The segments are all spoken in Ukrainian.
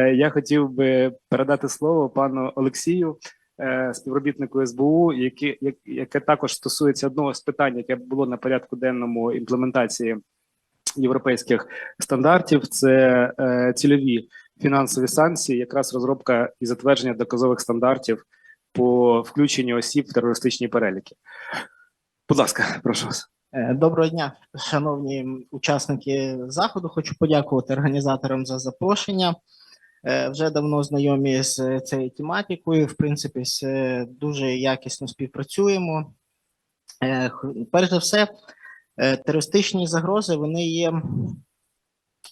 Е, Я хотів би передати слово пану Олексію, е, співробітнику СБУ, яке, як- яке також стосується одного з питань, яке було на порядку денному імплементації європейських стандартів. Це е, цільові фінансові санкції, якраз розробка і затвердження доказових стандартів по включенню осіб в терористичні переліки. Будь ласка, прошу вас. Доброго дня, шановні учасники заходу. Хочу подякувати організаторам за запрошення. Е, Вже давно знайомі з цією тематикою. В принципі, з- е, дуже якісно співпрацюємо. Е, Перш за все, е, терористичні загрози вони є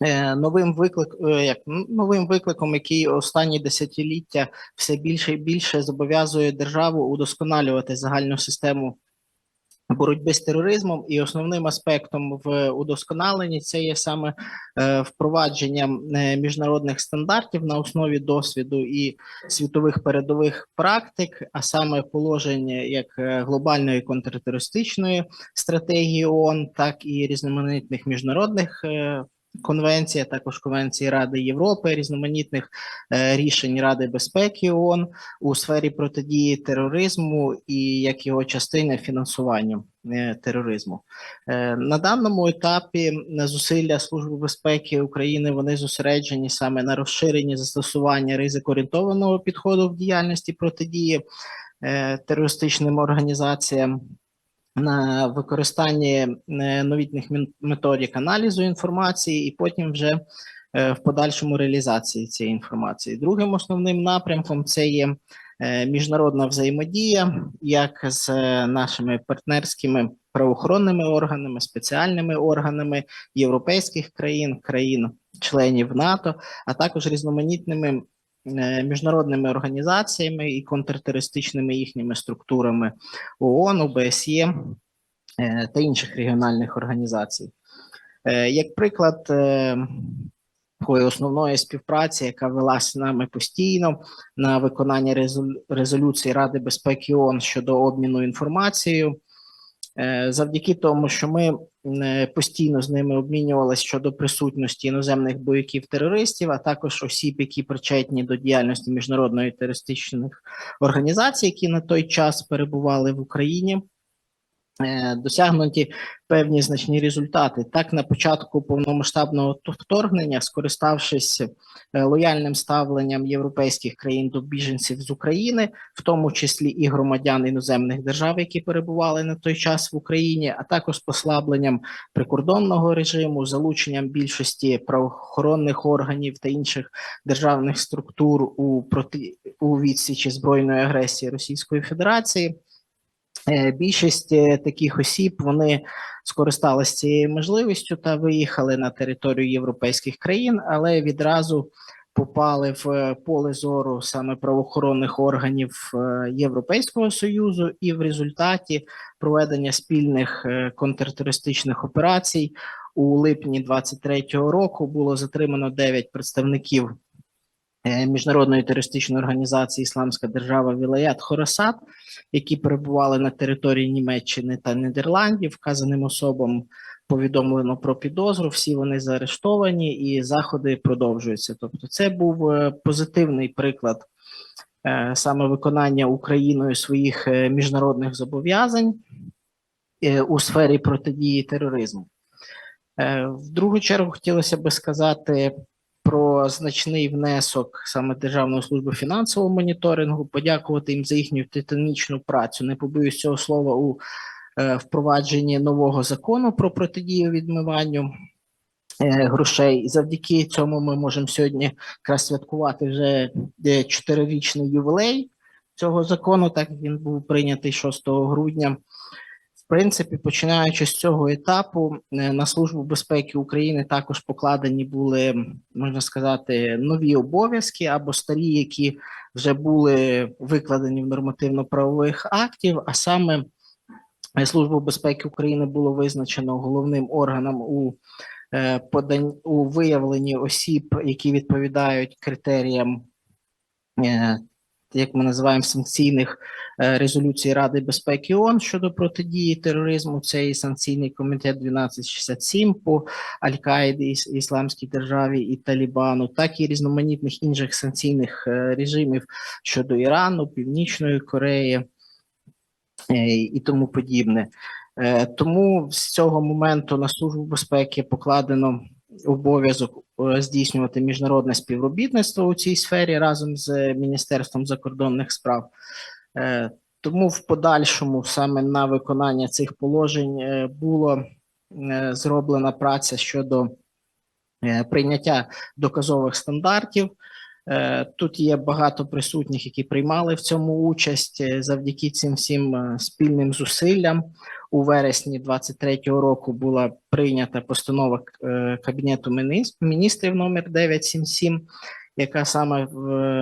е, новим виклик, е, як новим викликом, який останні десятиліття все більше і більше зобов'язує державу удосконалювати загальну систему боротьби з тероризмом, і основним аспектом в удосконаленні це є саме е, впровадження е, міжнародних стандартів на основі досвіду і світових передових практик, а саме положення як е, глобальної контртерористичної стратегії ООН, так і різноманітних міжнародних. Конвенцій, а також Конвенції Ради Європи, різноманітних е, рішень Ради безпеки ООН у сфері протидії тероризму і як його частини фінансування е, тероризму. Е, На даному етапі зусилля Служби безпеки України вони зосереджені саме на розширенні застосування ризикоорієнтованого підходу в діяльності протидії терористичним організаціям. На використанні е, новітніх методик аналізу інформації, і потім вже е, в подальшому реалізації цієї інформації. Другим основним напрямком це є е, міжнародна взаємодія, як з нашими партнерськими правоохоронними органами, спеціальними органами європейських країн, країн-членів НАТО, а також різноманітними міжнародними організаціями і контртерористичними їхніми структурами ООН, ОБСЄ е, та інших регіональних організацій. Е, Як приклад е, такої основної співпраці, яка велася нами постійно на виконання резолю- резолюції Ради безпеки ООН щодо обміну інформацією, Е, завдяки тому, що ми е, постійно з ними обмінювалися щодо присутності іноземних бойовиків терористів, а також осіб, які причетні до діяльності міжнародної терористичних організацій, які на той час перебували в Україні. Е, Досягнуті певні значні результати. Так, на початку повномасштабного вторгнення, скориставшись е, лояльним ставленням європейських країн до біженців з України, в тому числі і громадян іноземних держав, які перебували на той час в Україні, а також послабленням прикордонного режиму, залученням більшості правоохоронних органів та інших державних структур у проти у відсічі збройної агресії Російської Федерації. Е, Більшість е, таких осіб вони скористалися цією можливістю та виїхали на територію європейських країн, але відразу попали в е, поле зору саме правоохоронних органів Європейського союзу, і в результаті проведення спільних контртерористичних операцій у липні 23-го року було затримано 9 представників міжнародної терористичної організації Ісламська держава Вілаят Хорасат, які перебували на території Німеччини та Нідерландів. Вказаним особам повідомлено про підозру. Всі вони заарештовані, і заходи продовжуються. Тобто, це був е, позитивний приклад е, саме виконання Україною своїх е, міжнародних зобов'язань е, у сфері протидії тероризму. Е, В другу чергу хотілося би сказати про значний внесок саме Державної служби фінансового моніторингу, подякувати їм за їхню титанічну працю. Не побоюсь цього слова у е, впровадженні нового закону про протидію відмиванню е, грошей. І завдяки цьому ми можемо сьогодні якраз святкувати вже е, чотирирічний ювілей цього закону, так як він був прийнятий 6 грудня. Принципі, починаючи з цього етапу, е, на службу безпеки України також покладені були, можна сказати, нові обов'язки або старі, які вже були викладені в нормативно-правових актів, а саме е, Службу безпеки України було визначено головним органом у е, подань у виявленні осіб, які відповідають критеріям як ми називаємо, санкційних е, резолюцій Ради безпеки ООН щодо протидії тероризму. Це і санкційний комітет 1267 по Аль-Каїді, Ісламській державі і Талібану, так і різноманітних інших санкційних е, режимів щодо Ірану, Північної Кореї е, і тому подібне. Тому з цього моменту на службу безпеки покладено обов'язок е, здійснювати міжнародне співробітництво у цій сфері разом з Міністерством закордонних справ. Е, Тому в подальшому саме на виконання цих положень е, було зроблена праця щодо прийняття доказових стандартів. Е, Тут є багато присутніх, які приймали в цьому участь Е, завдяки цим всім е, спільним зусиллям. У вересні 23-го року була прийнята постанова Кабінету міністрів номер 977, яка саме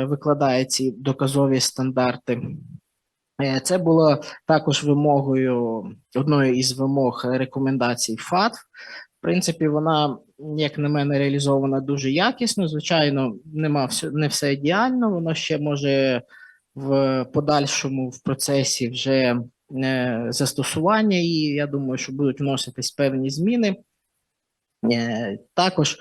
викладає ці доказові стандарти. Це було також вимогою одною із вимог рекомендацій ФАТФ. Принципі, вона, як на мене, реалізована дуже якісно. Звичайно, нема все, не все ідеально. Воно ще може в подальшому в процесі вже е, застосування, і я думаю, що будуть вноситись певні зміни. Е, Також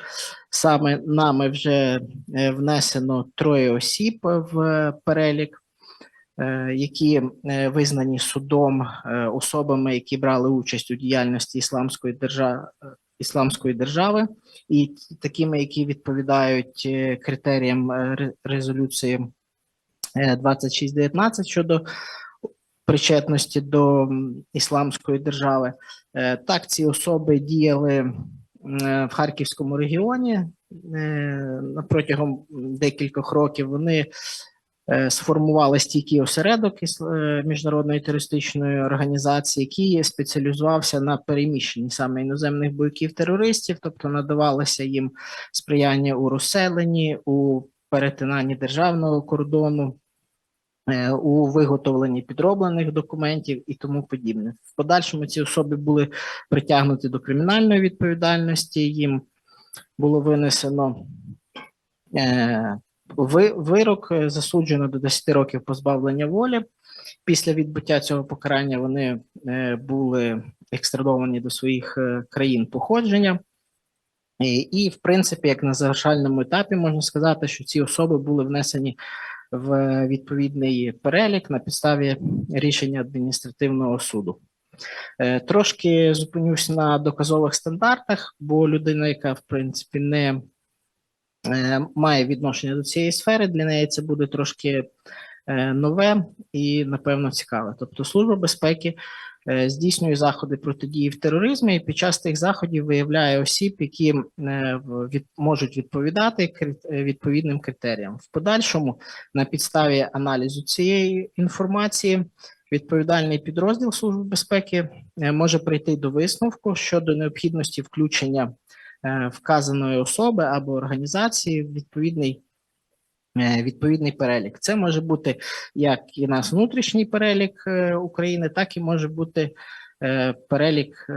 саме нами вже е, внесено троє осіб в перелік, які визнані судом особами, які брали участь у діяльності ісламської держави. Ісламської держави і такими, які відповідають е, критеріям е, резолюції е, 2619 щодо причетності до ісламської держави. Е, Так, ці особи діяли е, в Харківському регіоні е, протягом декількох років. Вони е, сформували стійкий осередок із е, міжнародної терористичної організації, який спеціалізувався на переміщенні саме іноземних бойків терористів, тобто надавалося їм сприяння у розселенні, у перетинанні державного кордону, е, у виготовленні підроблених документів і тому подібне. В подальшому ці особи були притягнуті до кримінальної відповідальності. Їм було винесено е, ви- вирок, е, засуджено до 10 років позбавлення волі. Після відбуття цього покарання вони е, були екстрадовані до своїх е, країн походження. І, в принципі, як на завершальному етапі можна сказати, що ці особи були внесені в відповідний перелік на підставі рішення адміністративного суду. Трошки зупинюсь на доказових стандартах, бо людина, яка в принципі не має відношення до цієї сфери, для неї це буде трошки е, нове і, напевно, цікаве. Тобто, Служба безпеки е, здійснює заходи протидії в тероризмі, і під час тих заходів виявляє осіб, які е, можуть відповідати е, відповідним критеріям. В подальшому на підставі аналізу цієї інформації відповідальний підрозділ Служби безпеки е, може прийти до висновку щодо необхідності включення е, вказаної особи або організації відповідний. е, Відповідний перелік. Це може бути як і наш внутрішній перелік е, України, так і може бути е, перелік е,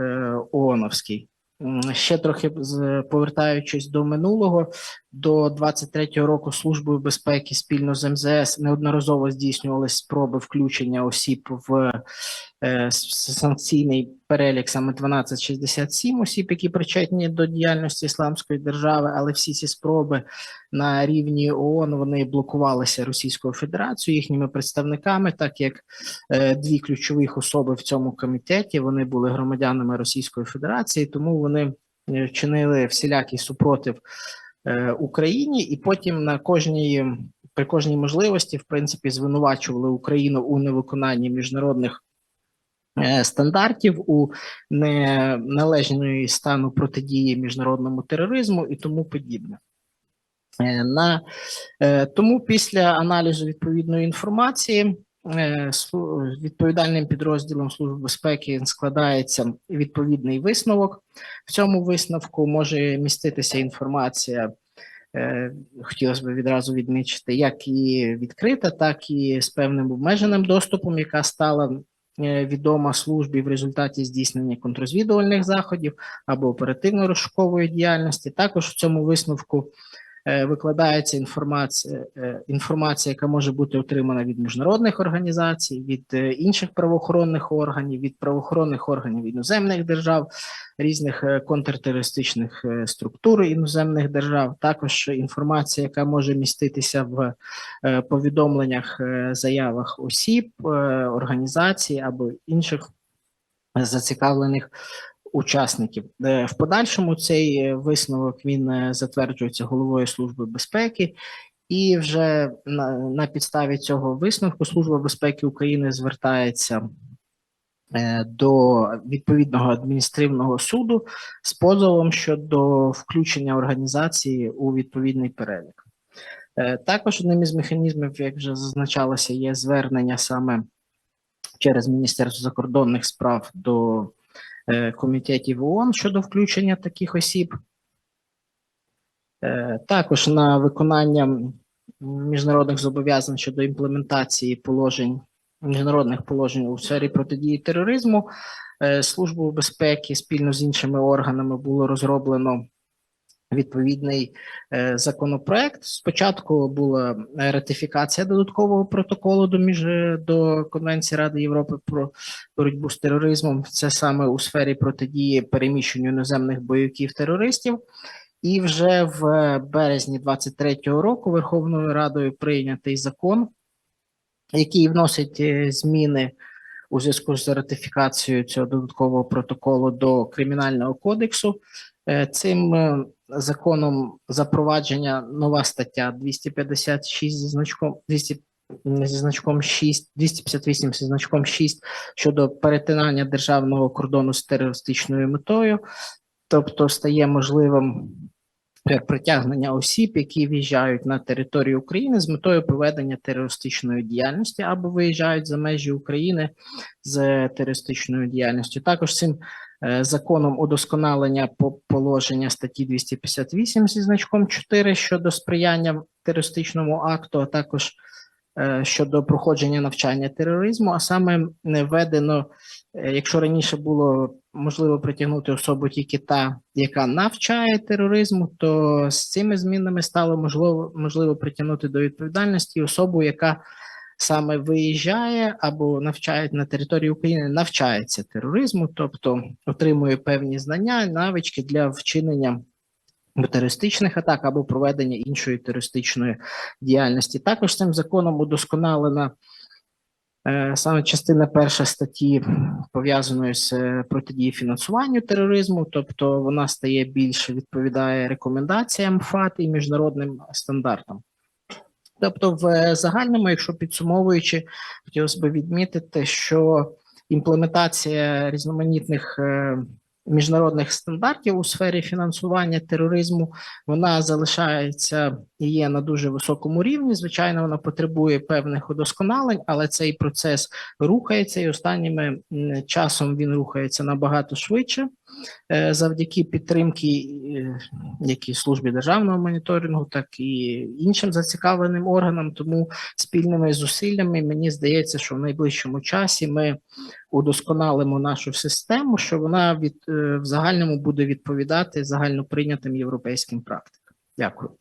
ООНовський. Ще трохи повертаючись до минулого, до 23-го року Службою безпеки спільно з МЗС неодноразово здійснювалися спроби включення осіб в е, санкційний перелік саме 1267 осіб, які причетні до діяльності ісламської держави, але всі ці спроби на рівні ООН вони блокувалися Російською Федерацією їхніми представниками, так як е, дві ключових особи в цьому комітеті вони були громадянами Російської Федерації, тому вони е, вчинили всілякий супротив е, Україні, і потім на кожній при кожній можливості, в принципі, звинувачували Україну у невиконанні міжнародних е, стандартів у неналежної стану протидії міжнародному тероризму і тому подібне. Е, На, е, тому після аналізу відповідної інформації е, відповідальним підрозділом Служби безпеки складається відповідний висновок. В цьому висновку може міститися інформація. е, Хотілося б відразу відмічити, як і відкрита, так і з певним обмеженим доступом, яка стала е, відома службі в результаті здійснення контрозвідувальних заходів або оперативно-розшукової діяльності. Також в цьому висновку е, викладається інформація, е, інформація, яка може бути отримана від міжнародних організацій, від е, інших правоохоронних органів, від правоохоронних органів іноземних держав, різних е, контртерористичних е, структур іноземних держав. Також інформація, яка може міститися в е, повідомленнях, е, заявах осіб, е, організацій або інших зацікавлених учасників. Е, В подальшому цей е, висновок він е, затверджується головою Служби безпеки, і вже на, на підставі цього висновку Служба безпеки України звертається до відповідного адміністративного суду з позовом щодо включення організації у відповідний перелік. Також одним із механізмів, як вже зазначалося, є звернення саме через Міністерство закордонних справ до комітетів ООН щодо включення таких осіб. Е, Також на виконання міжнародних зобов'язань щодо імплементації положень міжнародних положень у сфері протидії тероризму Службу безпеки спільно з іншими органами було розроблено відповідний е, законопроект. Спочатку була е, ратифікація додаткового протоколу до між до Конвенції Ради Європи про боротьбу з тероризмом. Це саме у сфері протидії переміщенню іноземних бойовиків терористів. І вже в березні 23-го року Верховною Радою прийнятий закон, який вносить е, зміни у зв'язку з ратифікацією цього додаткового протоколу до Кримінального кодексу. Е, Цим е, законом запровадження нова стаття 256 зі значком 200 м, зі значком 6, 258 зі значком 6 щодо перетинання державного кордону з терористичною метою, тобто стає можливим притягнення осіб, які в'їжджають на територію України з метою проведення терористичної діяльності або виїжджають за межі України з терористичною діяльністю. Також цим законом удосконалення по положення статті 258 зі значком 4 щодо сприяння терористичному акту, а також е, щодо проходження навчання тероризму, а саме не введено, е, якщо раніше було можливо притягнути особу тільки та, яка навчає тероризму, то з цими змінами стало можливо можливо притягнути до відповідальності особу, яка саме виїжджає або навчає на території України, навчається тероризму, тобто отримує певні знання, навички для вчинення терористичних атак або проведення іншої терористичної діяльності. Також цим законом удосконалена е, саме частина перша статті пов'язаної з е, протидією фінансуванню тероризму, тобто вона стає більше відповідає рекомендаціям ФАТ і міжнародним стандартам. Тобто, в загальному, якщо підсумовуючи, хотілося б відмітити, що імплементація різноманітних е, міжнародних стандартів у сфері фінансування тероризму вона залишається і є на дуже високому рівні. Звичайно, вона потребує певних удосконалень, але цей процес рухається, і останніми часом він рухається набагато швидше завдяки підтримки е, як і службі державного моніторингу, так і іншим зацікавленим органам. Тому спільними зусиллями мені здається, що в найближчому часі ми удосконалимо нашу систему, що вона від е, в загальному буде відповідати загальноприйнятим європейським практикам. Дякую.